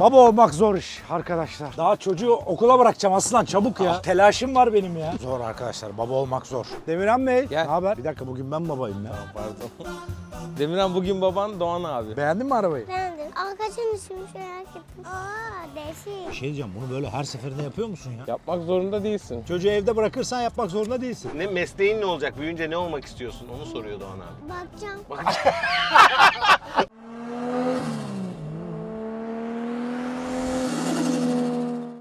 Baba olmak zor iş arkadaşlar. Daha çocuğu okula bırakacağım aslan çabuk ya. Telaşım var benim ya. Zor arkadaşlar baba olmak zor. Demirhan Bey Gel. ne haber? Bir dakika bugün ben babayım ya. Pardon. Demirhan bugün baban Doğan abi. Beğendin mi arabayı? Beğendim. Arkadaşın ismini merak ettim. Aa değişik. Bir şey diyeceğim bunu böyle her seferinde yapıyor musun ya? Yapmak zorunda değilsin. Çocuğu evde bırakırsan yapmak zorunda değilsin. Ne mesleğin ne olacak? Büyüyünce ne olmak istiyorsun? Onu soruyor Doğan abi. Bakacağım.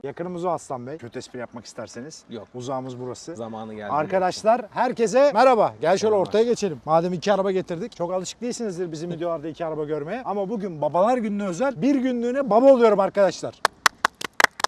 Yakınımız o Aslan Bey. Kötü espri yapmak isterseniz. Yok. Uzağımız burası. Zamanı geldi. Arkadaşlar herkese merhaba. Gel şöyle Merhaba. ortaya geçelim. Madem iki araba getirdik. Çok alışık değilsinizdir bizim videolarda iki araba görmeye. Ama bugün babalar gününe özel bir günlüğüne baba oluyorum arkadaşlar.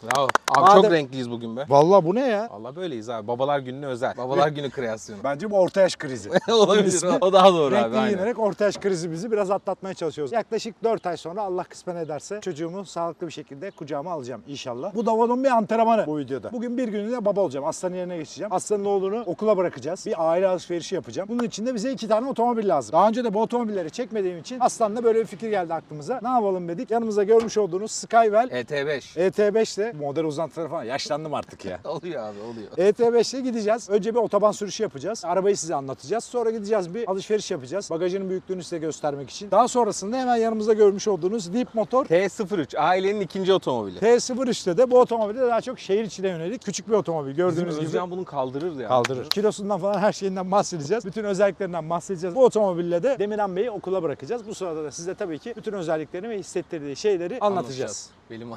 Bravo. Abi Madem- çok renkliyiz bugün be. Vallahi bu ne ya? Valla böyleyiz abi. Babalar gününe özel. Babalar günü kreasyonu. Bence bu orta yaş krizi. Olabilir. O, o daha doğru abi. Renkli Aynen. giyinerek orta yaş krizimizi biraz atlatmaya çalışıyoruz. Yaklaşık 4 ay sonra Allah kısmet ederse çocuğumu sağlıklı bir şekilde kucağıma alacağım inşallah. Bu da onun bir antrenmanı bu videoda. Bugün bir gününe baba olacağım. Aslanın yerine geçeceğim. Aslanın oğlunu okula bırakacağız. Bir aile alışverişi yapacağım. Bunun için de bize iki tane otomobil lazım. Daha önce de bu otomobilleri çekmediğim için Aslan'la böyle bir fikir geldi aklımıza. Ne yapalım dedik. Yanımızda görmüş olduğunuz Skywell ET5. ET5 ile model uzantıları falan yaşlandım artık ya. Oluyor abi oluyor. ET5'le gideceğiz. Önce bir otoban sürüşü yapacağız. Arabayı size anlatacağız. Sonra gideceğiz bir alışveriş yapacağız. Bagajının büyüklüğünü size göstermek için. Daha sonrasında hemen yanımızda görmüş olduğunuz Deep Motor T03 ailenin ikinci otomobili. T03'te de bu otomobilde daha çok şehir içine yönelik küçük bir otomobil. Bizim Gördüğünüz gibi Özcan bunu kaldırır ya. kaldırır. Kilosundan falan her şeyinden bahsedeceğiz. Bütün özelliklerinden bahsedeceğiz. Bu otomobille de Demirhan Bey'i okula bırakacağız. Bu sırada da size tabii ki bütün özelliklerini ve hissettirdiği şeyleri anlatacağız. Benim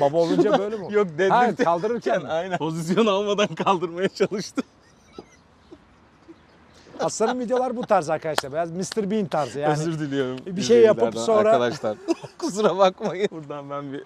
Baba olunca böyle mi? Yok dedim. Ha, kaldırırken? Aynen. Pozisyon almadan kaldırmaya çalıştım. Aslanın videolar bu tarz arkadaşlar. Biraz Mr. Bean tarzı yani. Özür diliyorum. bir şey yapıp izleyicilerden, sonra- Arkadaşlar. Kusura bakmayın. Buradan ben bir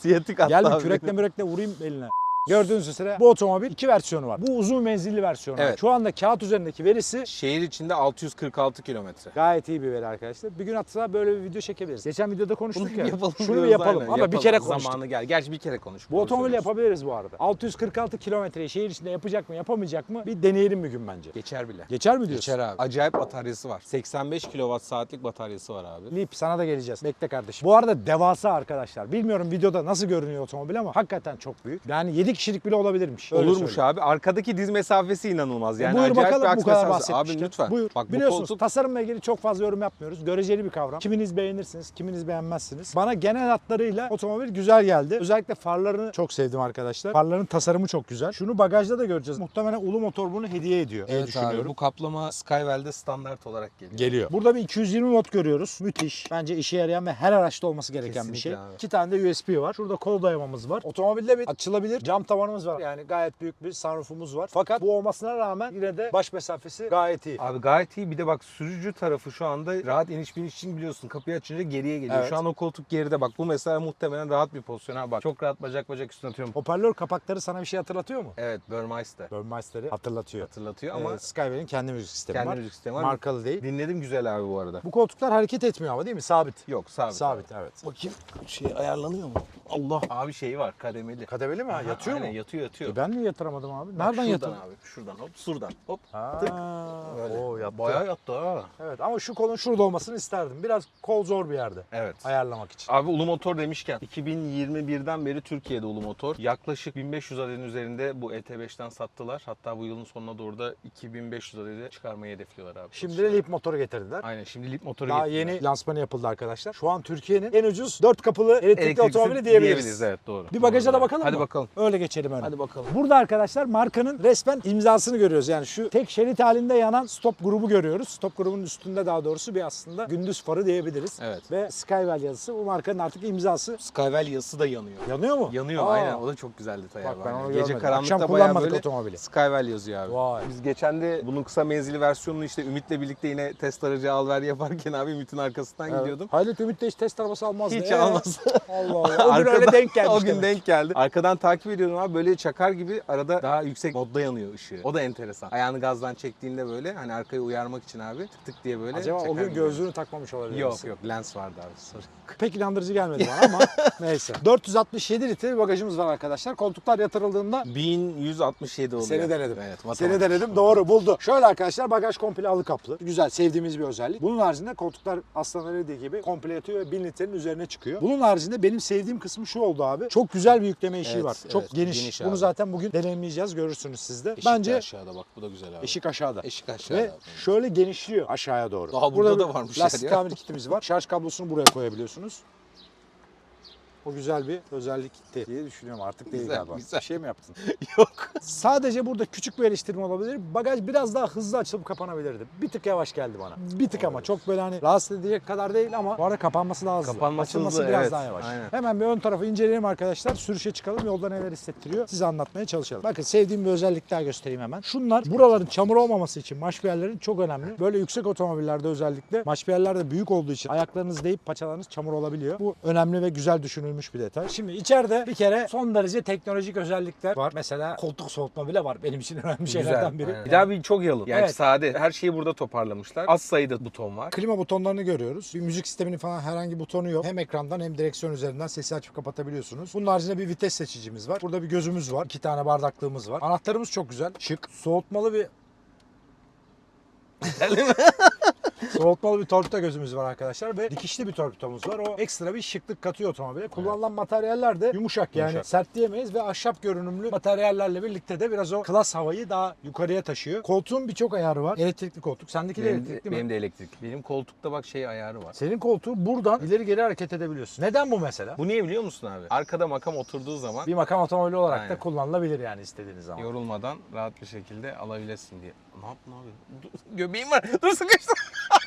siyatik attı Gel bir kürekle mürekle vurayım eline. Gördüğünüz üzere bu otomobil iki versiyonu var. Bu uzun menzilli versiyonu. Evet. Şu anda kağıt üzerindeki verisi Şehir içinde 646 kilometre. gayet iyi bir veri arkadaşlar. Bir gün hatta böyle bir video çekebiliriz. Geçen videoda konuştuk ya. yapalım Şunu bir diyoruz, yapalım aynen. ama bir kere konuştuk. Zamanı gel. Gerçi bir kere konuş. Bu Doğru otomobili söylüyorsun. yapabiliriz bu arada. 646 kilometreyi şehir içinde yapacak mı yapamayacak mı bir deneyelim bir gün bence. Geçer bile. Geçer mi diyorsun? Geçer abi. Acayip bataryası var. 85 kilowatt saatlik bataryası var abi. Lip sana da geleceğiz. Bekle kardeşim. Bu arada devasa arkadaşlar. Bilmiyorum videoda nasıl görünüyor otomobil ama hakikaten çok büyük. Yani 7 kişilik bile olabilirmiş. Öyle Olurmuş söyleyeyim. abi. Arkadaki diz mesafesi inanılmaz. Yani E, Buyur acayip bakalım bu kadar bahsetmişken. Abi lütfen. Buyur. Bak Biliyorsunuz koltuk tasarımla ilgili çok fazla yorum yapmıyoruz. Göreceli bir kavram. Kiminiz beğenirsiniz, kiminiz beğenmezsiniz. Bana genel hatlarıyla otomobil güzel geldi. Özellikle farlarını çok sevdim arkadaşlar. Farların tasarımı çok güzel. Şunu bagajda da göreceğiz. Muhtemelen Ulu Motor bunu hediye ediyor diye Evet düşünüyorum. abi bu kaplama Skywell'de standart olarak geliyor. Geliyor. Burada bir 220 watt görüyoruz. Müthiş. Bence işe yarayan ve her araçta olması gereken bir şey. Kesinlikle abi. İki tane de USB var. Şurada kol dayamamız var. Otomobilde bir açılabilir cam tavanımız var. Yani gayet büyük bir sunroofumuz var. Fakat bu olmasına rağmen yine de baş mesafesi gayet iyi. Abi gayet iyi. Bir de bak sürücü tarafı şu anda rahat iniş biniş için biliyorsun kapıyı açınca geriye geliyor. Evet. Şu an o koltuk geride bak. Bu mesela muhtemelen rahat bir pozisyon. Ha bak çok rahat bacak bacak üstüne atıyorum. Hoparlör kapakları sana bir şey hatırlatıyor mu? Evet Burmeister Burmeister'ı hatırlatıyor. hatırlatıyor Ama ama Skywell'in kendi müzik sistemi kendi var. müzik sistemi var. Markalı değil. Dinledim güzel abi bu arada. Bu koltuklar hareket etmiyor ama değil mi? Sabit. Yok sabit. Sabit evet. Bakayım şey ayarlanıyor mu? Allah. Abi şeyi var kademeli. Kademeli mi? Ha, yatıyor Aynen, mu? Yatıyor yatıyor. E ben mi yatıramadım abi? Bak Nereden şuradan yatırdım? abi? Şuradan hop şuradan hop. Ha, Böyle. Yattı. Bayağı yattı ha. Evet ama şu kolun şurada olmasını isterdim. Biraz kol zor bir yerde Evet. ayarlamak için. Abi Ulu Motor demişken 2021'den beri Türkiye'de Ulu Motor yaklaşık 1500 adetin üzerinde bu ET5'ten sattılar. Hatta bu yılın sonuna doğru da 2500 adede çıkarmayı hedefliyorlar abi. Şimdi de Leap motoru getirdiler. Aynen şimdi Leap motoru Daha getirdiler. yeni lansmanı yapıldı arkadaşlar. Şu an Türkiye'nin en ucuz 4 kapılı elektrikli, Elektrikli otomobili diyebiliriz. evet doğru. Bir bagaja Doğru. da bakalım Hadi mı? bakalım. Öyle geçelim öne. Hadi bakalım. Burada arkadaşlar markanın resmen imzasını görüyoruz. Yani şu tek şerit halinde yanan stop grubu görüyoruz. Stop grubunun üstünde daha doğrusu bir aslında gündüz farı diyebiliriz. Evet. Ve Skywell yazısı bu markanın artık imzası. Skywell yazısı da yanıyor. Yanıyor mu? Yanıyor Aa. aynen. O da çok güzel detay Bak abi. ben onu Gece görmedim. karanlıkta Akşam bayağı kullanmadık böyle otomobili. Skywell yazıyor abi. Vay. Biz geçen de bunun kısa menzili versiyonunu işte Ümit'le birlikte yine test aracı al ver yaparken abi Ümit'in arkasından Evet. gidiyordum. Hayret Ümit de hiç test arabası almazdı. Hiç Ee? almaz. Allah Allah. O gün Arkadan- öyle denk gelmiş O gün demek. denk geldi. Arkadan takip ediyordum abi böyle çakar gibi arada daha yüksek modda yanıyor ışığı. O da enteresan. Ayağını gazdan çektiğinde böyle hani arkayı uyarmak için abi tık tık diye böyle Acaba o gün gözlüğünü takmamış olabilir Yok misin? yok lens vardı abi. Sorry. Pek inandırıcı gelmedi bana ama neyse. 467 litre bir bagajımız var arkadaşlar. Koltuklar yatırıldığında 1167 oluyor. Seni denedim. Evet, Seni matematik. denedim doğru buldu. Şöyle arkadaşlar bagaj komple alı kaplı. Güzel sevdiğimiz bir özellik. Bunun haricinde koltuklar aslanlar dediği gibi komple yatıyor ve 1000 litrenin üzerine çıkıyor. Bunun haricinde benim sevdiğim kısmı şu oldu abi. Çok güzel bir yükleme işi Evet, var. Çok evet, geniş. geniş Bunu abi. zaten bugün deneyimleyeceğiz görürsünüz siz de. Eşik Bence aşağıda bak bu da güzel abi. eşik aşağıda. Eşik aşağıda. Ve şöyle genişliyor aşağıya doğru. Daha burada bir da varmış Lastik ya. tamir kitimiz var. Şarj kablosunu buraya koyabiliyorsunuz. O güzel bir özellikti diye düşünüyorum artık değil Güzel, galiba. güzel. Bir şey mi yaptın? Yok. Sadece burada küçük bir eleştirim olabilir. Bagaj biraz daha hızlı açılıp kapanabilirdi. Bir tık yavaş geldi bana. Bir tık ama çok böyle hani rahatsız edecek kadar değil ama bu arada kapanması daha hızlı. Kapanması Açılması hızlı, biraz evet. daha yavaş. Aynen. Hemen bir ön tarafı inceleyelim arkadaşlar. Sürüşe çıkalım. Yolda neler hissettiriyor. Size anlatmaya çalışalım. Bakın sevdiğim bir özellik daha göstereyim hemen. Şunlar buraların çamur olmaması için maşpiyerlerin çok önemli. Böyle yüksek otomobillerde özellikle maşpiyerler de büyük olduğu için ayaklarınız deyip paçalarınız çamur olabiliyor. Bu önemli ve güzel düşünülmüş bir detay. Şimdi içeride bir kere son derece teknolojik özellikler var. Mesela koltuk soğutma bile var. Benim için önemli şeylerden biri. Aynen. Bir daha bir çok yalın. Yani Evet. sade. Her şeyi burada toparlamışlar. Az sayıda buton var. Klima butonlarını görüyoruz. Bir müzik sisteminin falan herhangi butonu yok. Hem ekrandan hem direksiyon üzerinden sesi açıp kapatabiliyorsunuz. Bunun haricinde bir vites seçicimiz var. Burada bir gözümüz var. iki tane bardaklığımız var. Anahtarımız çok güzel. Şık. Soğutmalı bir Soğutmalı bir torpido gözümüz var arkadaşlar ve dikişli bir torpidomuz var. O ekstra bir şıklık katıyor otomobile. Kullanılan materyaller de yumuşak yani Yumuşak. sert diyemeyiz ve ahşap görünümlü materyallerle birlikte de biraz o klas havayı daha yukarıya taşıyor. Koltuğun birçok ayarı var. Elektrikli koltuk. Sendeki de Benim elektrikli de, mi? benim de elektrik. Benim koltukta bak şey ayarı var. Senin koltuğu buradan ileri geri hareket edebiliyorsun. Neden bu mesela? Bu niye biliyor musun abi? Arkada makam oturduğu zaman Bir makam otomobili olarak da Aynen. kullanılabilir yani istediğiniz zaman. yorulmadan rahat bir şekilde alabilesin diye. Ne yaptın abi? Dur, göbeğim var. Dur sıkıştım.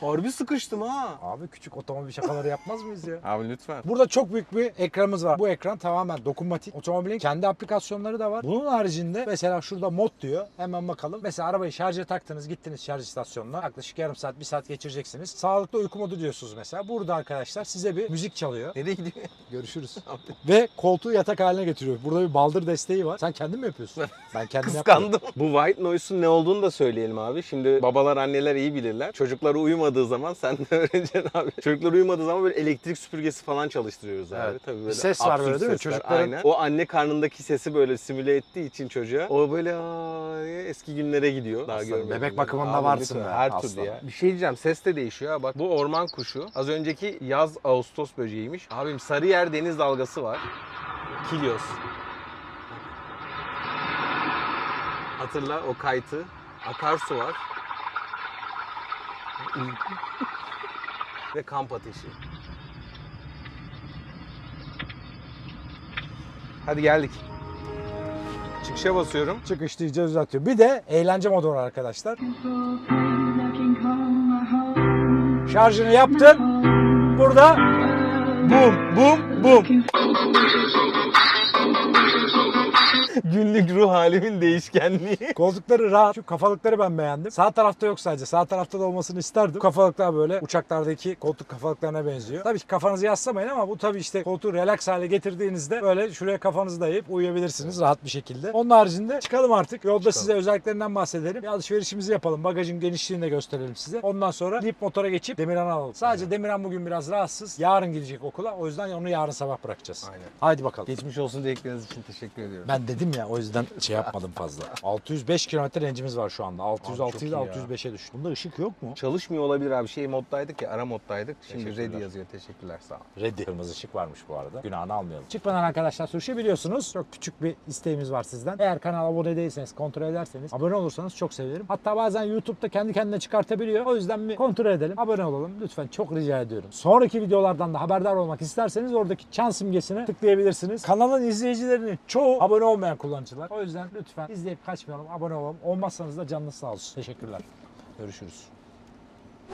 Harbi sıkıştım ha. Abi küçük otomobil şakaları yapmaz mıyız ya? Abi lütfen. Burada çok büyük bir ekranımız var. Bu ekran tamamen dokunmatik. Otomobilin kendi aplikasyonları da var. Bunun haricinde mesela şurada mod diyor. Hemen bakalım. Mesela arabayı şarja taktınız, gittiniz şarj istasyonuna. Yaklaşık yarım saat, bir saat geçireceksiniz. Sağlıklı uyku modu diyorsunuz mesela. Burada arkadaşlar size bir müzik çalıyor. Nereye gidiyor? Görüşürüz. Ve koltuğu yatak haline getiriyor. Burada bir baldır desteği var. Sen kendin mi yapıyorsun? Ben kendim yapıyorum. Kıskandım. Bu white noise'un ne olduğunu da söyleyelim abi. Şimdi babalar anneler iyi bilirler. Çocukları uyumadığı zaman sen de öğreneceksin abi. Çocuklar uyumadığı zaman böyle elektrik süpürgesi falan çalıştırıyoruz abi. Evet. Tabii Bir böyle ses var böyle değil mi? Çocukların- Aynen. O anne karnındaki sesi böyle simüle ettiği için çocuğa o böyle aa eski günlere gidiyor. Daha görmediğim bebek bakımında Abi varsın be, Her aslanım. türlü ya. Bir şey diyeceğim ses de değişiyor ha. Bak bu orman kuşu. Az önceki yaz Ağustos böceğiymiş. Abim Sarıyer deniz dalgası var. Kilios. Hatırla o kaytı. Akarsu var. Ve kamp ateşi. Hadi geldik. Çıkışa basıyorum. Çıkış diyeceğiz uzatıyor. Bir de eğlence modu var arkadaşlar. Şarjını yaptın. Burada bum bum bum. Günlük ruh halimin değişkenliği. Koltukları rahat. Şu kafalıkları ben beğendim. Sağ tarafta yok sadece. Sağ tarafta da olmasını isterdim. Kafalıklar böyle uçaklardaki koltuk kafalıklarına benziyor. Tabii ki kafanızı yaslamayın ama bu tabii işte koltuğu relax hale getirdiğinizde böyle şuraya kafanızı dayayıp uyuyabilirsiniz rahat bir şekilde. Onun haricinde çıkalım artık. Yolda size özelliklerinden bahsedelim. Bir alışverişimizi yapalım. Bagajın genişliğini de gösterelim size. Ondan sonra Leap motora geçip Demirhan'ı alalım. Sadece Demirhan bugün biraz rahatsız. Yarın gidecek okula. O yüzden onu yarın sabah bırakacağız. Aynen. Haydi bakalım. Geçmiş olsun dedikleriniz için teşekkür ediyorum. Ben dedim ya o yüzden şey yapmadım fazla. 605 kilometre rencimiz var şu anda. 606 Abi çok ile iyi ya. 605'e düştü. Bunda ışık yok mu? Çalışmıyor olabilir abi. Şey moddaydık ya, ara moddaydık. Şimdi Teşekkürler. ready yazıyor. Teşekkürler sağ ol. Ready. Kırmızı ışık varmış bu arada. Günahını almayalım. Çıkmadan arkadaşlar sürüşü biliyorsunuz. Çok küçük bir isteğimiz var sizden. Eğer kanala abone değilseniz, kontrol ederseniz, abone olursanız çok sevinirim. Hatta bazen YouTube'da kendi kendine çıkartabiliyor. O yüzden bir kontrol edelim. Abone olalım. Lütfen çok rica ediyorum. Sonraki videolardan da haberdar olmak isterseniz oradaki çan simgesine tıklayabilirsiniz. Kanalın izleyicilerinin çoğu abone olmayan kullanıcılar. O yüzden lütfen izleyip kaçmayalım, abone olalım. Olmazsanız da canınız sağ olsun. Teşekkürler. Görüşürüz.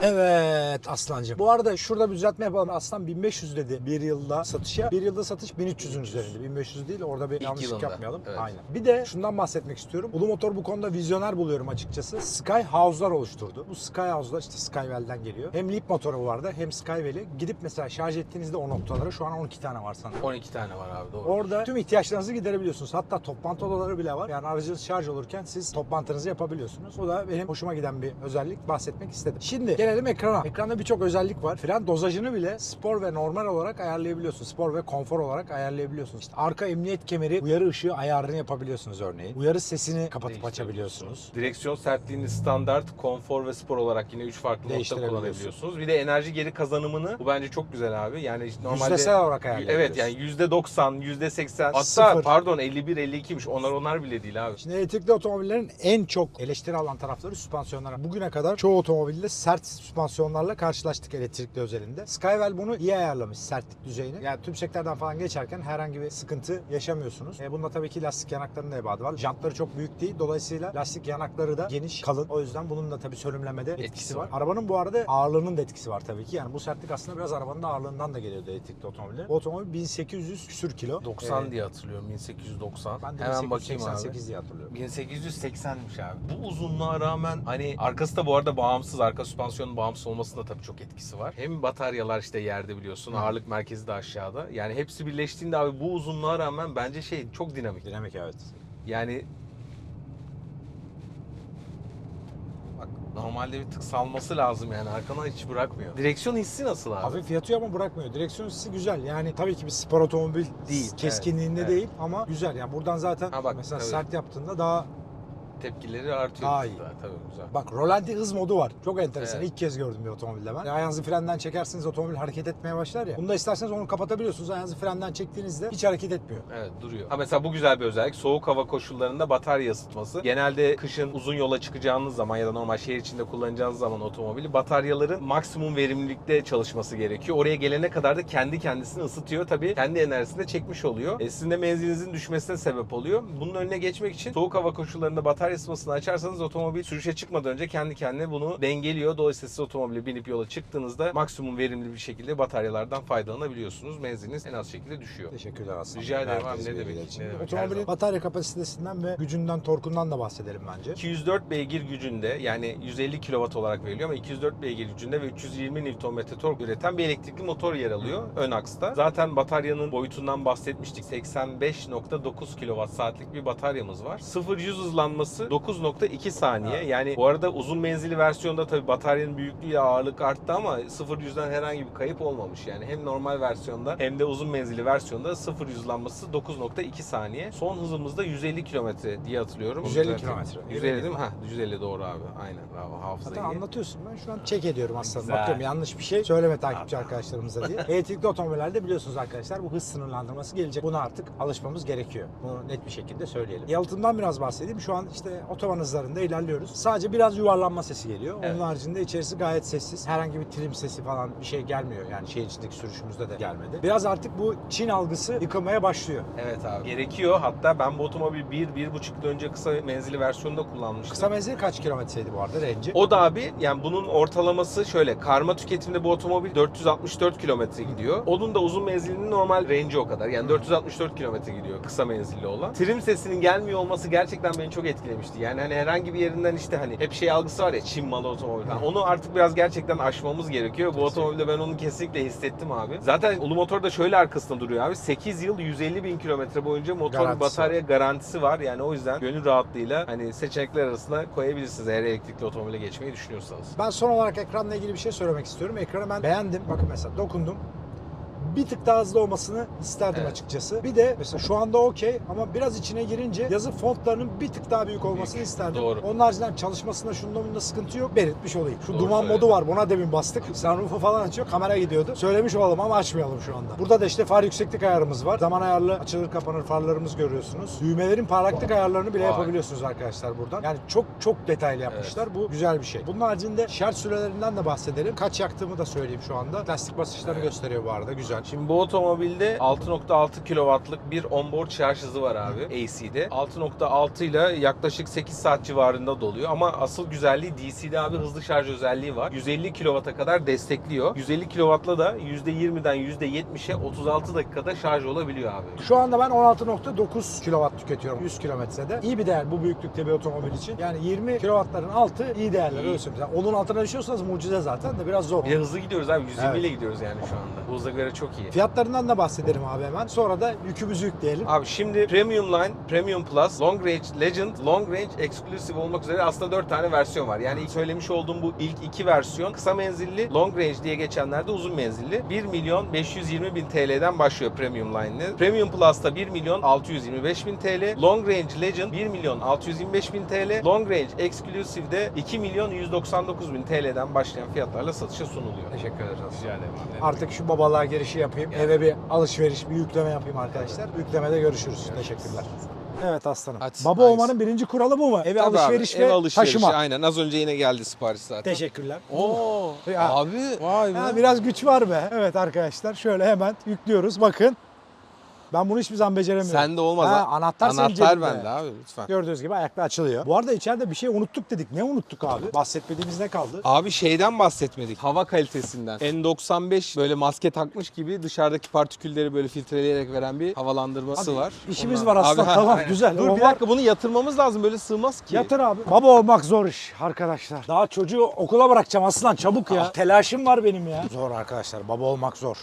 Evet aslancım. Bu arada şurada bir düzeltme yapalım. Aslan 1500 dedi bir yılda satışa. Bir yılda satış 1300'ün üzerinde. 1500 değil orada bir yanlışlık yılında, yapmayalım. evet. Aynen. Bir de şundan bahsetmek istiyorum. Ulu Motor bu konuda vizyoner buluyorum açıkçası. Sky House'lar oluşturdu. Bu Sky House'lar işte Skywell'den geliyor. Hem Leap motoru vardı hem Skywell'i. Gidip mesela şarj ettiğinizde o noktalara şu an 12 tane var sanırım. 12 tane var abi doğru. Orada tüm ihtiyaçlarınızı giderebiliyorsunuz. Hatta toplantı odaları bile var. Yani aracınız şarj olurken siz toplantınızı yapabiliyorsunuz. O da benim hoşuma giden bir özellik. Bahsetmek istedim. Şimdi gelelim ekrana. Ekranda birçok özellik var. Fren dozajını bile spor ve normal olarak ayarlayabiliyorsunuz. Spor ve konfor olarak ayarlayabiliyorsunuz. İşte arka emniyet kemeri uyarı ışığı ayarını yapabiliyorsunuz örneğin. Uyarı sesini kapatıp açabiliyorsunuz. Direksiyon sertliğini standart, konfor ve spor olarak yine 3 farklı modda kullanabiliyorsunuz. Bir de enerji geri kazanımı bu bence çok güzel abi. Yani işte normalde Yüzdesel olarak ayarlayabiliyorsun. Evet yani %90, %80 hatta Sıfır. pardon 51 52'miş. Onlar onlar bile değil abi. Şimdi elektrikli otomobillerin en çok eleştiri alan tarafları süspansiyonlar. Bugüne kadar çoğu otomobilde sert süspansiyonlarla karşılaştık elektrikli özelinde. Skywell bunu iyi ayarlamış sertlik düzeyini. Yani tümseklerden falan geçerken herhangi bir sıkıntı yaşamıyorsunuz. E bunda tabii ki lastik yanaklarının da ebadı var. Jantları çok büyük değil. Dolayısıyla lastik yanakları da geniş, kalın. O yüzden bunun da tabii sönümlemede etkisi, Etkisi var. var. Arabanın bu arada ağırlığının da etkisi var tabii ki. Yani bu sertlik aslında biraz arabanın da ağırlığından da geliyordu elektrikli otomobille. Bu otomobil 1800 küsür kilo. 90 E, diye hatırlıyorum 1890. Ben de Hemen bakayım abi. 1888 diye hatırlıyorum. 1880'miş abi. Bu uzunluğa rağmen hani arkası da bu arada bağımsız. Arka süspansiyonun bağımsız olmasında tabii çok etkisi var. Hem bataryalar işte yerde biliyorsun. Ağırlık merkezi de aşağıda. Yani hepsi birleştiğinde abi bu uzunluğa rağmen bence şey çok dinamik. Dinamik evet. Yani Bak normalde bir tık salması lazım yani arkadan hiç bırakmıyor. Direksiyon hissi nasıl abi? Hafif yatıyor ama bırakmıyor. Direksiyon hissi güzel. Yani tabii ki bir spor otomobil Değil, Keskinliğinde evet, değil ama güzel. Yani buradan zaten Ha bak, mesela tabii. sert yaptığında daha Tepkileri artıyor. Daha iyi. Tabii güzel. bak rolanti hız modu var. Çok enteresan. Evet. İlk kez gördüm bir otomobilde ben. Ayağınızı frenden çekersiniz otomobil hareket etmeye başlar ya. Bunda isterseniz onu kapatabiliyorsunuz. Ayağınızı frenden çektiğinizde hiç hareket etmiyor. Evet duruyor. Ha mesela bu güzel bir özellik. Soğuk hava koşullarında batarya ısıtması. Genelde kışın uzun yola çıkacağınız zaman ya da normal şehir içinde kullanacağınız zaman otomobili bataryaların maksimum verimlilikte çalışması gerekiyor. Oraya gelene kadar da kendi kendisini ısıtıyor. Tabii kendi enerjisini de çekmiş oluyor. E, sizin de menzilinizin düşmesine sebep oluyor. Bunun önüne geçmek için soğuk hava koşullarında batarya ısıtmasını açarsanız otomobil sürüşe çıkmadan önce kendi kendine bunu dengeliyor. Dolayısıyla siz otomobile binip yola çıktığınızda maksimum verimli bir şekilde bataryalardan faydalanabiliyorsunuz. Menziliniz en az şekilde düşüyor. Teşekkürler aslında. Rica ederim abi, ne demek, için. ne demek, her Otomobilin batarya kapasitesinden ve gücünden, torkundan da bahsedelim bence. 204 beygir gücünde yani 150 kW olarak veriliyor ama 204 beygir gücünde ve 320 Nm tork üreten bir elektrikli motor yer alıyor ön aksta. Zaten bataryanın boyutundan bahsetmiştik. 85.9 kWh saatlik bir bataryamız var. 0-100 hızlanması 9.2 saniye. Yani bu arada uzun menzilli versiyonda tabii bataryanın büyüklüğüyle ağırlık arttı ama 0-100'den herhangi bir kayıp olmamış. Yani hem normal versiyonda hem de uzun menzilli versiyonda 0-100 hızlanması 9.2 saniye. Son hızımız da 150 km diye hatırlıyorum. 150 Zaten- kilometre. 150 değil mi? Ha 150 doğru abi. Aynen. Bravo. Hafıza Zaten iyi. anlatıyorsun. Ben şu an çek ediyorum aslında. Güzel. Bakıyorum yanlış bir şey söyleme takipçi arkadaşlarımıza diye. Elektrikli otomobillerde biliyorsunuz arkadaşlar bu hız sınırlandırması gelecek. Buna artık alışmamız gerekiyor. Bunu net bir şekilde söyleyelim. Yalıtımdan biraz bahsedeyim. Şu an işte otoban hızlarında ilerliyoruz. Sadece biraz yuvarlanma sesi geliyor. Evet. Onun haricinde içerisi gayet sessiz. Herhangi bir trim sesi falan bir şey gelmiyor. Yani şehir içindeki sürüşümüzde de gelmedi. Biraz artık bu Çin algısı yıkılmaya başlıyor. Evet abi. Gerekiyor. Hatta ben bu otomobil 1-1,5 yıl önce kısa menzili versiyonunda kullanmıştım. Kısa menzil kaç kilometreydi bu arada range'i? O da abi yani bunun ortalaması şöyle karma tüketimde bu otomobil 464 kilometre gidiyor. Onun da uzun menzilinin normal range'i o kadar. Yani 464 kilometre gidiyor kısa menzilli olan. Trim sesinin gelmiyor olması gerçekten beni çok etkilemişti. Yani hani herhangi bir yerinden işte hani hep şey algısı var ya Çin malı otomobil falan. Onu artık biraz gerçekten aşmamız gerekiyor. Bu otomobilde ben onu kesinlikle hissettim abi. Zaten Ulu Motor da şöyle arkasında duruyor abi. 8 yıl 150 bin kilometre boyunca motor Garantisi batarya garantisi var. Yani o yüzden gönül rahatlığıyla hani seçenekler arasında koyabilirsiniz eğer elektrikli otomobile geçmeyi düşünüyorsanız. Ben son olarak ekranla ilgili bir şey söylemek istiyorum. Ekranı ben beğendim. Bakın mesela dokundum. Bir tık daha hızlı olmasını isterdim Evet. açıkçası. Bir de mesela şu anda okey ama biraz içine girince yazı fontlarının bir tık daha büyük olmasını Büyük, isterdim. doğru. Onun haricinde çalışmasında şunda bunda sıkıntı yok. Belirtmiş olayım. Şu Doğru duman söyledin. modu var. Buna demin bastık. Sunroof'u falan açıyor. Kamera gidiyordu. Söylemiş olalım ama açmayalım şu anda. Burada da işte far yükseklik ayarımız var. Zaman ayarlı açılır kapanır farlarımız görüyorsunuz. Düğmelerin parlaklık ayarlarını bile Vay. yapabiliyorsunuz arkadaşlar buradan. Yani çok çok detaylı yapmışlar. Bu güzel bir şey. Bunun haricinde şarj sürelerinden de bahsedelim. Kaç yaktığımı da söyleyeyim şu anda. Lastik basınçlarını Evet. gösteriyor bu arada. Güzel. Şimdi bu otomobilde 6.6 kW'lık bir onboard şarj hızı var abi AC'de. 6.6 ile yaklaşık 8 saat civarında doluyor ama asıl güzelliği DC'de abi hızlı şarj özelliği var. 150 kW'a kadar destekliyor. 150 kW'la da %20'den %70'e 36 dakikada şarj olabiliyor abi. Şu anda ben 16.9 kW tüketiyorum 100 kilometrede. İyi bir değer bu büyüklükte bir otomobil için. Yani 20 kW'ların altı iyi değerler öyle söyleyeyim. Yani onun altına düşüyorsanız mucize zaten de biraz zor. Bir de hızlı gidiyoruz abi. 120 Evet. ile gidiyoruz yani şu anda. Bu hıza göre çok iyi. Fiyatlarından da bahsedelim abi hemen. Sonra da yükümüzü yükleyelim. Abi şimdi Premium Line, Premium Plus, Long Range Legend, Long Range Exclusive olmak üzere aslında 4 tane versiyon var. Yani ilk söylemiş olduğum bu ilk iki versiyon kısa menzilli, Long Range diye geçenlerde uzun menzilli. 1 milyon 520 bin TL'den başlıyor Premium Line'ı. Premium Plus'ta 1 milyon 625 bin TL. Long Range Legend 1 milyon 625 bin TL. Long Range Exclusive'de 2 milyon 199 bin TL'den başlayan fiyatlarla satışa sunuluyor. Teşekkür ederiz. Rica ederim. Artık şu babalığa girişi yapayım. Eve bir alışveriş, bir yükleme yapayım arkadaşlar. Yüklemede görüşürüz. Teşekkürler. Evet aslanım. Hadi, Baba nice. olmanın birinci kuralı bu mu? Eve Tabii alışveriş abi, ve ev alışverişi, taşıma. Aynen az önce yine geldi sipariş zaten. Teşekkürler. Oo, Ya. abi vay be. Ha, biraz güç var be. Evet arkadaşlar şöyle hemen yüklüyoruz. Bakın. Ben bunu hiçbir zaman beceremiyorum. Sende olmaz. Ha, ha. anahtar senin Anahtar cebinde. bende abi lütfen. Gördüğünüz gibi ayakta açılıyor. Bu arada içeride bir şey unuttuk dedik. Ne unuttuk abi? Bahsetmediğimiz ne kaldı? Abi şeyden bahsetmedik. Hava kalitesinden. N95 böyle maske takmış gibi dışarıdaki partikülleri böyle filtreleyerek veren bir havalandırması Abi, var. işimiz Ondan- var aslan. ha, Tamam, aynen. güzel. Dur O bir var. dakika bunu yatırmamız lazım böyle sığmaz ki. Yatır abi. Baba olmak zor iş arkadaşlar. Daha çocuğu okula bırakacağım aslan çabuk ya. Telaşım var benim ya. Zor arkadaşlar. Baba olmak zor.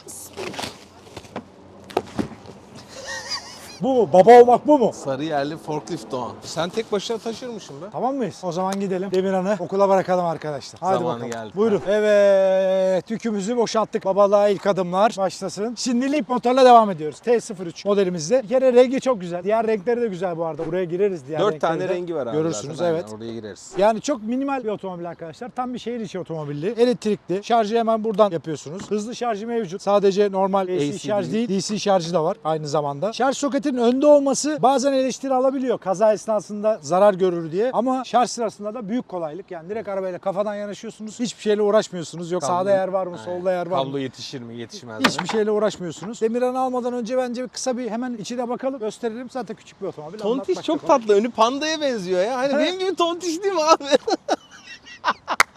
Bu mu? Baba olmak bu mu? Sarı yerli forklift Doğan. Sen tek başına taşırmışsın be. Tamam mıyız? O zaman gidelim. Demirhan'ı okula bırakalım arkadaşlar. Hadi Zamanı bakalım. geldi. Buyurun. Evet. Yükümüzü boşalttık. Babalığa ilk adımlar başlasın. Şimdi Leap motorla devam ediyoruz. T03 modelimizde. Bir kere rengi çok güzel. Diğer renkleri de güzel bu arada. Buraya gireriz diğer Dört renkleri tane de. rengi var abi Görürsünüz zaten. evet. Aynen, Oraya gireriz. Yani çok minimal bir otomobil arkadaşlar. Tam bir şehir içi otomobilli. Elektrikli. Şarjı hemen buradan yapıyorsunuz. Hızlı şarjı mevcut. Sadece normal AC, AC şarj değil. DC şarjı da var aynı zamanda. Şarj soketinin önde olması bazen eleştiri alabiliyor. Kaza esnasında zarar görür diye. Ama şarj sırasında da büyük kolaylık. Yani direkt arabayla kafadan yanaşıyorsunuz. Hiçbir şeyle uğraşmıyorsunuz. Yok Kablo- sağda yer var mı, Aynen. solda yer var Kablo mı? yetişir mi yetişmez mi? Hiçbir şeyle uğraşmıyorsunuz. Demirhan'ı almadan önce bence kısa bir hemen içine bakalım. Gösterelim. Zaten küçük bir otomobil. Tontiş çok tatlı. Önü pandaya benziyor ya. Hani benim gibi tontiş değil mi abi?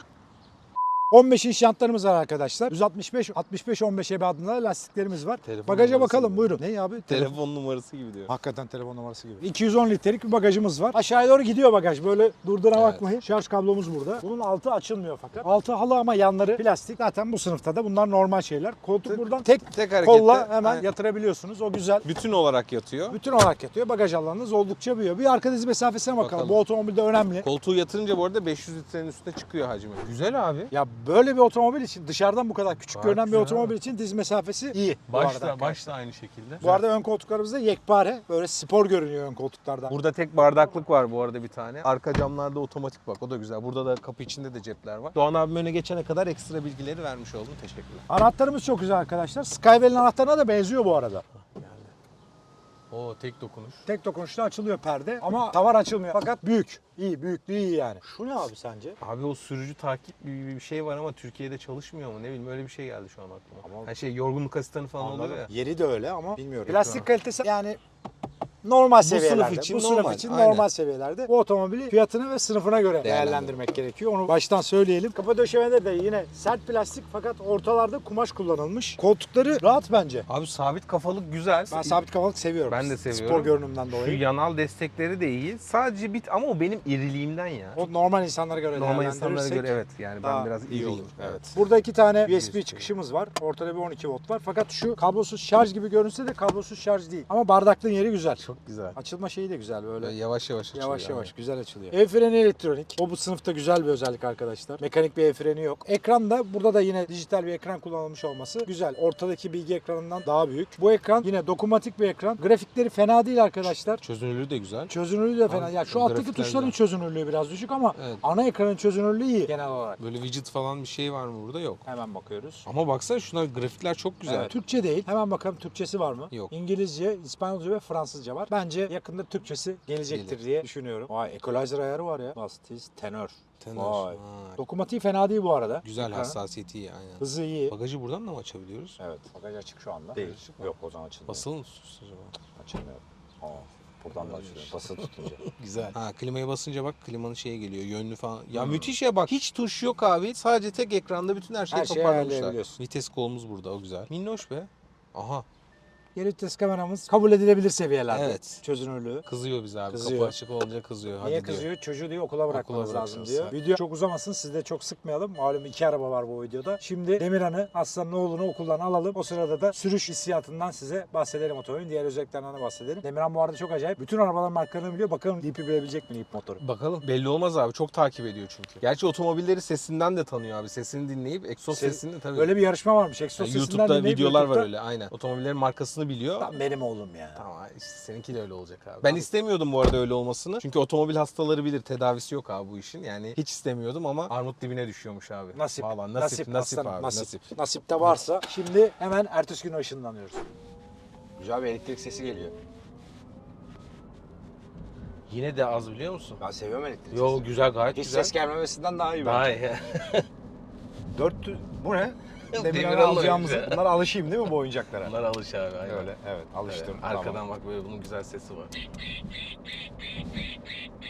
15 inç jantlarımız var arkadaşlar. 165 65 15 EB adında lastiklerimiz var. Telefon Bagaja bakalım gibi. buyurun. Ne abi? Telefon numarası gibi diyor. Hakikaten telefon numarası gibi. 210 litrelik bir bagajımız var. Aşağıya doğru gidiyor bagaj. Böyle durduğuna Evet. bakmayın. Şarj kablomuz burada. Bunun altı açılmıyor fakat. Altı halı ama yanları plastik. Zaten bu sınıfta da bunlar normal şeyler. Koltuk Tık, buradan tek Tek harekette. kolla hemen Aynen. yatırabiliyorsunuz. O güzel. Bütün olarak yatıyor. Bütün olarak yatıyor. Bagaj alanınız oldukça büyüyor. Bir arka diz mesafesine bakalım. Bakalım. Bu otomobilde önemli. Koltuğu yatırınca bu arada 500 litrenin üstüne çıkıyor hacmi. Güzel abi. Ya böyle bir otomobil için dışarıdan bu kadar küçük Gayet görünen bir otomobil için diz mesafesi iyi. Başta, başta aynı şekilde. Bu arada ön koltuklarımızda yekpare. Böyle spor görünüyor ön koltuklardan. Burada tek bardaklık var bu arada bir tane. Arka camlarda otomatik bak o da güzel. Burada da kapı içinde de cepler var. Doğan abim öne geçene kadar ekstra bilgileri vermiş oldum. Teşekkürler. Anahtarımız çok güzel arkadaşlar. Skywell'in anahtarına da benziyor bu arada. Oo tek dokunuş. Tek dokunuşta açılıyor perde ama tavar açılmıyor. Fakat büyük. İyi, büyüklüğü iyi yani. Şu ne abi sence? Abi o sürücü takip gibi bir şey var ama Türkiye'de çalışmıyor mu? Ne bileyim öyle bir şey geldi şu an aklıma. Ama- Her şey yorgunluk asistanı falan oluyor ya. Yeri de öyle ama bilmiyorum. Plastik kalitesi yani normal sınıf seviyelerde. için Bu sınıf normal, için aynen. normal seviyelerde. Bu otomobili fiyatına ve sınıfına göre değerlendirmek gerekiyor. Onu baştan söyleyelim. Kapı döşemeleri de yine sert plastik fakat ortalarda kumaş kullanılmış. Koltukları rahat bence. Abi sabit kafalık güzel. Ben sabit kafalık seviyorum. Ben de seviyorum. Spor görünümden Şu dolayı. yanal destekleri de iyi. Sadece bit ama o benim iriliğimden ya. O normal insanlara göre Normal insanlara göre evet yani ben biraz iyi olur. Evet. Burada iki tane USB, USB. çıkışımız var. Ortada bir 12 volt var. Fakat şu kablosuz şarj gibi görünse de kablosuz şarj değil. Ama bardaklığın yeri güzel. Çok güzel. Açılma şeyi de güzel böyle. Böyle yavaş yavaş açılıyor. Yavaş yani. yavaş güzel açılıyor. El freni elektronik. O bu sınıfta güzel bir özellik arkadaşlar. Mekanik bir el freni yok. Ekran da burada da yine dijital bir ekran kullanılmış olması güzel. Ortadaki bilgi ekranından daha büyük. Bu ekran yine dokunmatik bir ekran. Grafikleri fena değil arkadaşlar. Çözünürlüğü de güzel. Çözünürlüğü de fena. Abi, Ya şu alttaki tuşların çözünürlüğü biraz düşük ama Evet. ana ekranın çözünürlüğü iyi genel olarak. Böyle widget falan bir şey var mı burada? Yok. Hemen bakıyoruz. Ama baksana şunlar grafikler çok güzel. Evet. Türkçe değil. Hemen bakalım Türkçesi var mı? Yok. İngilizce, İspanyolca ve Fransızca var. Var. Bence yakında Türkçesi gelecektir Gelir. diye düşünüyorum. Vay equalizer ayarı var ya. Bastis tenör. Tenör. Vay. Ha. Dokumatiği fena değil bu arada. Güzel Ha. hassasiyeti iyi aynen. Hızı iyi. Bagajı buradan da mı açabiliyoruz? Evet. Bagaj açık şu anda. Değil. Yok o zaman açılmıyor. Basılı mı tutuyoruz acaba? Açılmıyor. Aa, buradan da açılıyor. Basılı tutunca. Güzel. Ha klimaya basınca bak klimanın şeye geliyor yönlü falan. Ya müthiş ya bak hiç tuş yok abi. Sadece tek ekranda bütün her şeyi Her şeyi toparlamışlar. ayarlayabiliyorsun. Vites kolumuz burada o güzel. Minnoş be. Aha Geri vites kameramız kabul edilebilir seviyelerde. Evet. Çözünürlüğü. kızıyor bize abi. Kızıyor. Kapı açık olunca kızıyor. Niye Hadi diyor. kızıyor? Çocuğu diyor okula bırakmanız Okula lazım diyor. Video çok uzamasın siz de çok sıkmayalım. Malum iki araba var bu videoda. Şimdi Demirhan'ı Aslan'ın oğlunu okuldan alalım. O sırada da sürüş hissiyatından size bahsedelim otomobilin. Diğer özelliklerinden de bahsedelim. Demirhan bu arada çok acayip. Bütün arabaların markalarını biliyor. Bakalım Leap'i bilebilecek mi Leap motoru? Bakalım belli olmaz abi çok takip ediyor çünkü. Gerçi otomobilleri sesinden de tanıyor abi. Sesini dinleyip egzoz Ses- sesini tabii. Böyle bir yarışma varmış. Exos Yani sesinden YouTube'da videolar var YouTube'da- öyle aynen. Otomobillerin markasını biliyor. Tam benim oğlum ya. Tamam işte seninki de öyle olacak abi. Ben istemiyordum bu arada öyle olmasını. Çünkü otomobil hastaları bilir tedavisi yok abi bu işin. Yani hiç istemiyordum ama armut dibine düşüyormuş abi. Nasip. Vallahi nasip, nasip, aslanım, abi nasip. nasip. Nasip de varsa şimdi hemen ertesi gün ışınlanıyoruz. Güzel bir elektrik sesi geliyor. Yine de az biliyor musun? Ben seviyorum elektrik Yo güzel gayet Hiç güzel. ses gelmemesinden daha iyi Daha bence. iyi. 400 bu ne? Demir alıyor alacağımız. bize. Bunlara alışayım değil mi bu oyuncaklara? Bunlar alış abi aynen. Öyle evet alıştım. Evet, Tamam. Arkadan bak böyle bunun güzel sesi var.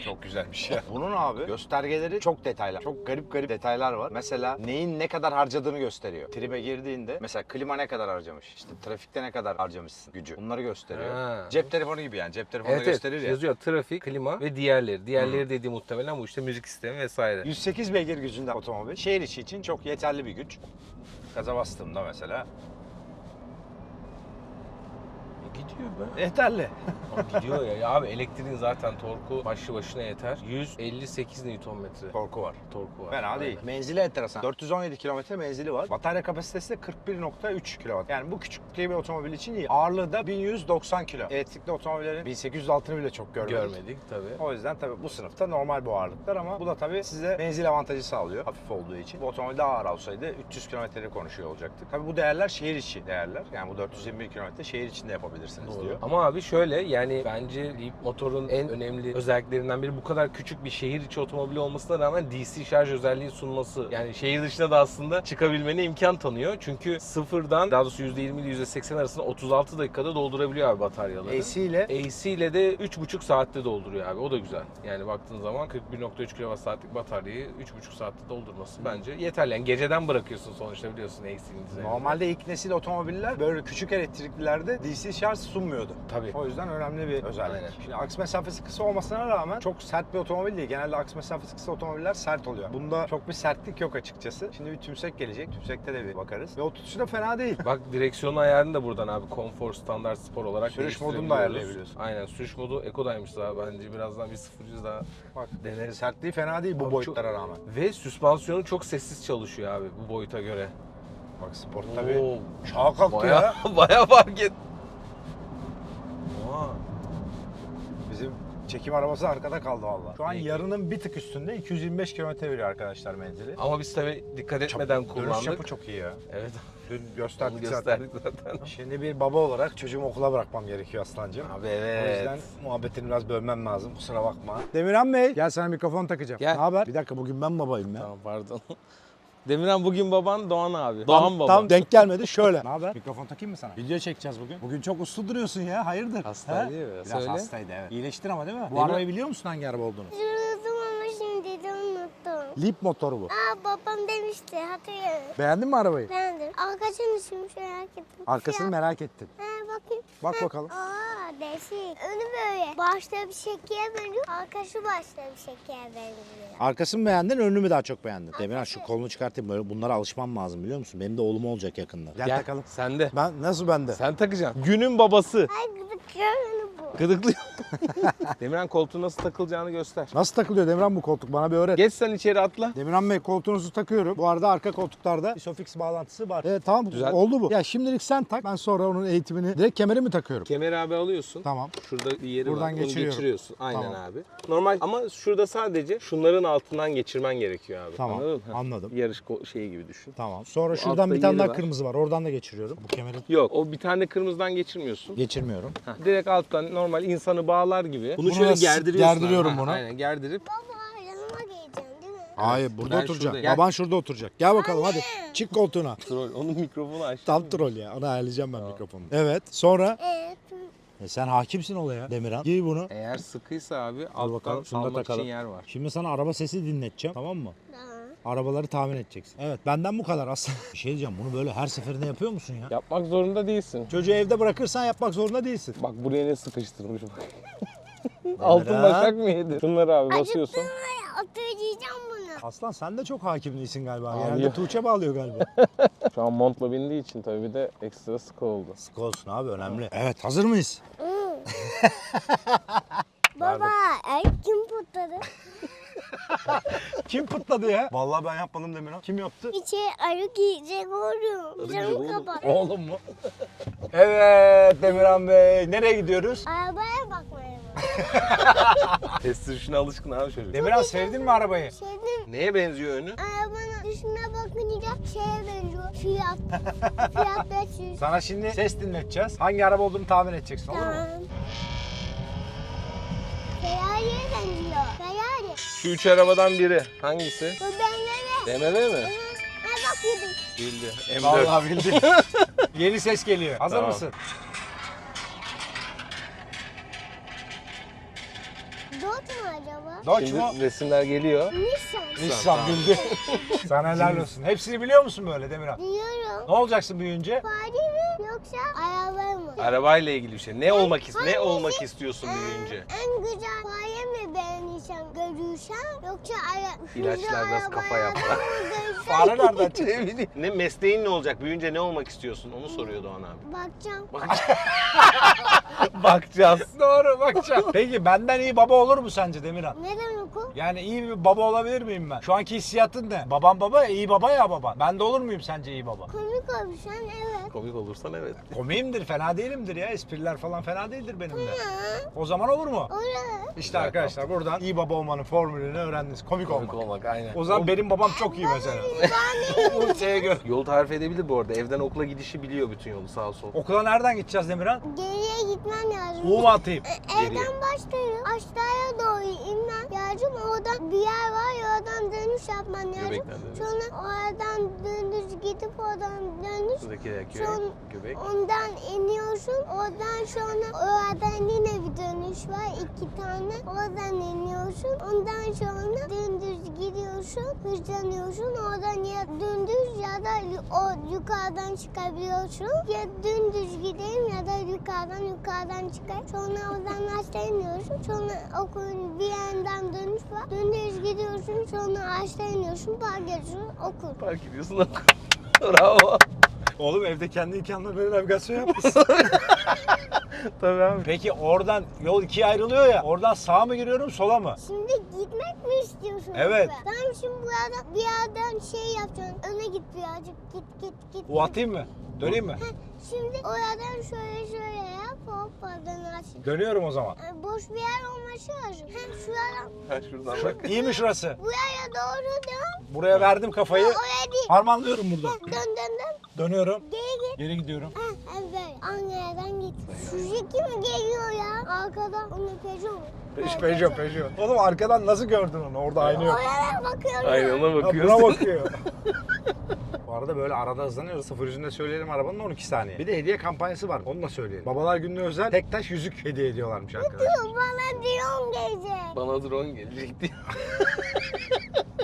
Çok güzelmiş ya. Bunun abi göstergeleri çok detaylı. Çok garip garip detaylar var. Mesela neyin ne kadar harcadığını gösteriyor. Tribe girdiğinde mesela klima ne kadar harcamış, işte trafikte ne kadar harcamışsın gücü. Bunları gösteriyor. Ha. Cep telefonu gibi yani. Cep telefonu Evet, evet gösterir ya. yazıyor trafik, klima ve diğerleri. Diğerleri dediği muhtemelen bu işte müzik sistemi vesaire. 108 beygir gücünde otomobil. Şehir içi için çok yeterli bir güç. Gaza bastığımda mesela Gidiyor be. yeterli. Abi gidiyor ya. ya. Abi elektriğin zaten torku başlı başına yeter. 158 Nm. Korku var. Torku var. Fena değil. Menzili enteresan. 417 kilometre menzili var. Batarya kapasitesi de 41.3 kW. Yani bu küçük bir otomobil için iyi. Ağırlığı da 1190 kilo. Elektrikli otomobillerin 1800 altını bile çok görmedik. Görmedik tabii. O yüzden tabii bu sınıfta normal bu ağırlıklar ama bu da tabii size menzil avantajı sağlıyor hafif olduğu için. Bu otomobil daha ağır olsaydı 300 kilometreleri konuşuyor olacaktık. Tabii bu değerler şehir içi değerler. Yani bu 421 kilometre şehir içinde yapabilirsiniz Doğru. diyor. Ama abi şöyle yani bence Leap motorun en önemli özelliklerinden biri bu kadar küçük bir şehir içi otomobili olmasına rağmen DC şarj özelliği sunması. Yani şehir dışına da aslında çıkabilmene imkan tanıyor. Çünkü sıfırdan daha doğrusu %20 ile %80 arasında 36 dakikada doldurabiliyor abi bataryaları. AC ile AC ile de 3,5 saatte dolduruyor abi. O da güzel. Yani baktığın zaman 41.3 kWh'lik bataryayı 3,5 saatte doldurması bence yeterli. Yani geceden bırakıyorsun sonuçta biliyorsun AC'nin üzerinde. Normalde ilk nesil otomobiller böyle küçük elektriklilerde DC şarj sunmuyordu. Tabii. O yüzden önemli bir özellik. Aynen. Şimdi aks mesafesi kısa olmasına rağmen çok sert bir otomobil değil. Genelde aks mesafesi kısa otomobiller sert oluyor. Bunda çok bir sertlik yok açıkçası. Şimdi bir tümsek gelecek. Tümsekte de bir bakarız. Ve o tutuşu da fena değil. Bak direksiyon ayarını da buradan abi konfor, standart, spor olarak Sürüş modunu da ayarlayabiliyorsun. Aynen sürüş modu Eco'daymış daha bence birazdan bir 0 daha Bak deneriz. sertliği fena değil bu Abi boyutlara çok- rağmen. Ve süspansiyonu çok sessiz çalışıyor abi bu boyuta göre. Bak sport tabii. Oo, Çağa kalktı baya, ya. baya fark et. Oha. Bizim çekim arabası arkada kaldı valla. Şu an İyi. yarının bir tık üstünde 225 kilometre veriyor arkadaşlar menzili. Ama biz tabii dikkat etmeden Dönüş kullandık. çapı çok iyi ya. Evet. Dün Onu gösterdik zaten. gösterdik zaten. Şimdi bir baba olarak çocuğumu okula bırakmam gerekiyor aslancığım. Abi O evet. yüzden muhabbetini biraz bölmem lazım kusura bakma. Demirhan Bey gel sana mikrofon takacağım. Gel. Ne haber? Bir dakika bugün ben babayım ya. Tamam pardon. Demirhan bugün baban Doğan abi. Tam, Doğan baba. tam denk gelmedi şöyle. ne haber? Mikrofon takayım mı sana? Video çekeceğiz bugün. Bugün çok uslu duruyorsun ya hayırdır? Hasta He? değil mi? Biraz Söyle. hastaydı evet. İyileştir ama değil mi? Bu Değil mi? arabayı biliyor musun hangi araba olduğunu? Unuttum ama şimdi de unuttum. Leap motoru bu. Aa babam demişti hatırlıyorum. Beğendin mi arabayı? Beğendim. Arkadaşın içmiş merak ettim. Arkasını merak ettin. He bakayım. Bak bakalım. Aa değişik. Önü böyle. Başta bir şekere benziyor. Arkası başta bir şekere benziyor. Arkasını mı beğendin, önünü mü daha çok beğendin? Demirhan şu kolunu çıkartayım. Böyle bunlara alışmam lazım biliyor musun? Benim de oğlum olacak yakında. Gel, Gel takalım. Sen de. Ben nasıl bende? Sen takacaksın. Günün babası. Ay gıdık bu. Gıdıklıyor. Demirhan koltuğun nasıl takılacağını göster. Nasıl takılıyor Demirhan bu koltuk? Bana bir öğret. Geç sen içeri atla. Demirhan Bey koltuğunuzu takıyorum. Bu arada arka koltuklarda Isofix bağlantısı var. Evet tamam Güzel. oldu bu. Ya şimdilik sen tak. Ben sonra onun eğitimini direkt kemeri mi takıyorum? Kemer abi alıyorsun. Tamam. Şurada bir yeri Buradan var. Geçiriyorum. geçiriyorsun. Aynen Tamam. abi. Normal ama şurada sadece şunların altından geçirmen gerekiyor abi. Tamam. Anladın mı? Anladım. Yarış şeyi gibi düşün. Tamam. Sonra şuradan altta bir tane daha var. kırmızı var. Oradan da geçiriyorum. Bu kemeri Yok o bir tane kırmızıdan geçirmiyorsun. geçirmiyorum. Heh, Direkt alttan normal insanı bağlar gibi. Bunu, Bunu şöyle nasıl- gerdiriyorsun. gerdiriyorum abi. Ha, bunu. Aynen gerdirip Baba yanıma geleceksin değil mi? Hayır burada Ben oturacak. şuradayım. Gel. Baban şurada oturacak. Gel bakalım hadi. Çık koltuğuna. troll. Onun mikrofonu aç. Tam troll ya. Onu ayarlayacağım ben mikrofonu. Evet. Sonra Evet. e sen hakimsin olaya Demirhan. Giy bunu. Eğer sıkıysa abi Al alttan bakalım. Şunu da takalım. için yer var. Şimdi sana araba sesi dinleteceğim. Tamam mı? Tamam. Arabaları tahmin edeceksin. Evet benden bu kadar aslında. Bir şey diyeceğim bunu böyle her seferinde yapıyor musun ya? Yapmak zorunda değilsin. Çocuğu evde bırakırsan yapmak zorunda değilsin. Bak buraya ne sıkıştırmış bak. Altın başak mı yedi? Şunları abi basıyorsun. Atacağım bunu. Aslan sen de çok hakim değilsin galiba. Abi Genelde. Tuğçe bağlıyor galiba. Şu an montla bindiği için tabii bir de ekstra sıkı oldu. Sık olsun abi önemli. Evet hazır mıyız? Baba er kim putladı? Kim pıtladı ya? Vallahi ben yapmadım Demirhan. Kim yaptı? İçeri arı giyecek oğlum. Camı kapat. Oğlum mu? evet Demirhan Bey. Nereye gidiyoruz? Arabaya bakmaya bak. Test sürüşüne alışkın abi çocuk. Demirhan sevdin mi arabayı? Şeydim Neye benziyor önü? arabanın dışına bakınca şeye benziyor. Fiyat. Fiyat 500. Sana şimdi ses dinleteceğiz. Hangi araba olduğunu tahmin edeceksin olur mu? Ferrari'ye benziyor. Ferrari. Şu üç arabadan biri. Hangisi? Bu BMW. BMW mi? Ha bak yedim. Bildi. M4. Vallahi bildin. Yeni ses geliyor. Hazır Tamam. mısın? Dodge mu acaba? Dodge mu? Şimdi resimler geliyor. Nissan. Nissan Tamam. bildi. Sana helal olsun. Hepsini biliyor musun böyle Demirhan? Biliyorum. Ne olacaksın büyüyünce? Fare mi yoksa araba mı? Arabayla ilgili bir şey. Ne olmak ne olmak istiyorsun büyüyünce? En güzel beğenirsen görürsen yoksa ara... İlaçlar biraz kafa yapar. Fare nereden çıktı? ne. Ne mesleğin ne olacak? Büyüyünce ne olmak istiyorsun? Onu soruyor Doğan abi. Bakacağım. Bakacağız. Doğru bakacağım. Peki benden iyi baba olur mu sence Demirhan? Neden oku? Yani iyi bir baba olabilir miyim ben? Şu anki hissiyatın ne? Babam baba, iyi baba ya baba. Ben de olur muyum sence iyi baba? Komik olursan evet. Komik olursan evet. Komiyimdir, fena değilimdir ya. Espriler falan fena değildir benim de. O zaman olur mu? olur. İşte Güzel arkadaşlar buradan iyi baba olmanın formülünü öğrendiniz. Komik, Komik olmak. olmak aynen. O zaman benim babam çok iyi mesela. Bu şeye göre. Yol tarif edebilir bu arada. Evden okula gidişi biliyor bütün yolu sağ sol. Okula nereden gideceğiz Demirhan? Geriye gitmem lazım. U mu atayım? E, Evden başlıyorum. Aşağıya doğru inmem lazım. Oradan bir yer var. Oradan dönüş yapman lazım. Göbekten dönüş. Sonra oradan dönüş gidip oradan dönüş. Şuradaki köy, Son- göbek. Ondan iniyorsun. Oradan sonra oradan yine bir dönüş var. iki tane. Oradan iniyorsun. Ondan sonra dümdüz gidiyorsun. Hızlanıyorsun. Oradan ya dümdüz ya da o yukarıdan çıkabiliyorsun. Ya dümdüz gideyim ya da yukarıdan yukarıdan çıkar. Sonra oradan aşağı iniyorsun. Sonra okulun bir yandan dönüş var. Dümdüz gidiyorsun. Sonra aşağı iniyorsun. Park ediyorsun. Okul. Park ediyorsun okul. Bravo. Oğlum evde kendi imkanla böyle navigasyon yapmışsın. Tabii abi. Peki oradan yol ikiye ayrılıyor ya. Oradan sağa mı giriyorum sola mı? Şimdi gitmek mi istiyorsun? Evet. yoksa? Tamam şimdi bu yerden bir yerden şey yapacaksın. Öne git birazcık. Git git git. U atayım mı? Döneyim mi? Heh, Şimdi o yerden şöyle şöyle yap. Hoppa dönersin. Dönüyorum o zaman. Ee, boş bir yer olması lazım. Hem şu yerden Ha şuradan bak. İyi mi şurası? bu yere doğru dön. Buraya verdim kafayı. Oraya değil. Harmanlıyorum burada. Dön dön dön. Dönüyorum. Geri git. Geri gidiyorum. Heh, evet. Yerden git. Suzuki mi geliyor ya? Arkadan onu Peugeot mu? Peş, Peugeot, Peugeot. Oğlum arkadan nasıl gördün onu? Orada aynı yok. Oraya bakıyorum. Aynen ona Ha, bakıyorsun. buna bakıyor. Bu arada böyle arada hızlanıyoruz. Sıfır yüzünde söyleyelim arabanın 12 saniye. Bir de hediye kampanyası var. Onu da söyleyelim. Babalar gününe özel tek taş yüzük hediye ediyorlarmış arkadaşlar. Bana drone gelecek. Bana drone gelecekti.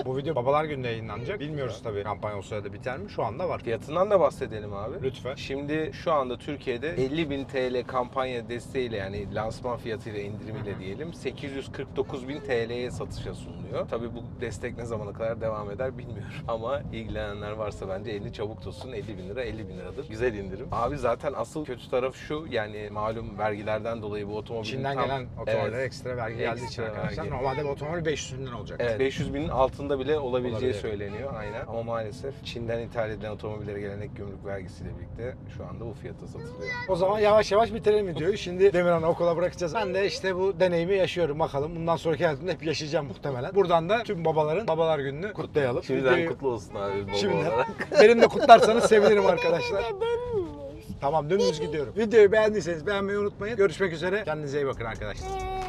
Bu video babalar gününe yayınlanacak. Bilmiyoruz tabii kampanya o sırada biter mi? Şu anda var. Fiyatından da bahsedelim abi. Lütfen. Şimdi şu anda Türkiye'de 50.000 TL kampanya desteğiyle yani lansman fiyatıyla indirimiyle diyelim 849.000 TL'ye satışa sunuluyor. Tabii bu destek ne zamana kadar devam eder bilmiyorum. Ama ilgilenenler varsa bence elini çabuk tutsun. 50 bin lira 50 bin liradır. Güzel indirim. Abi zaten asıl kötü taraf şu yani malum vergilerden dolayı bu otomobilin Çin'den tam- gelen otomobillere Evet. ekstra vergi geldiği için arkadaşlar. vergi. Normalde bir otomobil 500 bin lira olacak. Evet 500 binin altında bile olabileceği Olabilir. söyleniyor aynen. Ama maalesef Çin'den ithal edilen otomobillere gelen ek gümrük vergisiyle birlikte şu anda bu fiyata satılıyor. O zaman yavaş yavaş bitirelim videoyu. Şimdi Demirhan'ı okula bırakacağız. Ben de işte bu deneyimi yaşıyorum bakalım. Bundan sonraki hayatımda hep yaşayacağım muhtemelen. Buradan da tüm babaların babalar gününü kutlayalım. Şimdiden Videoyu- kutlu olsun abi baba Şimdiden. olarak. Benim de kutlarsanız sevinirim arkadaşlar. Tamam dümdüz gidiyorum. Videoyu beğendiyseniz beğenmeyi unutmayın. Görüşmek üzere. Kendinize iyi bakın arkadaşlar. Ee,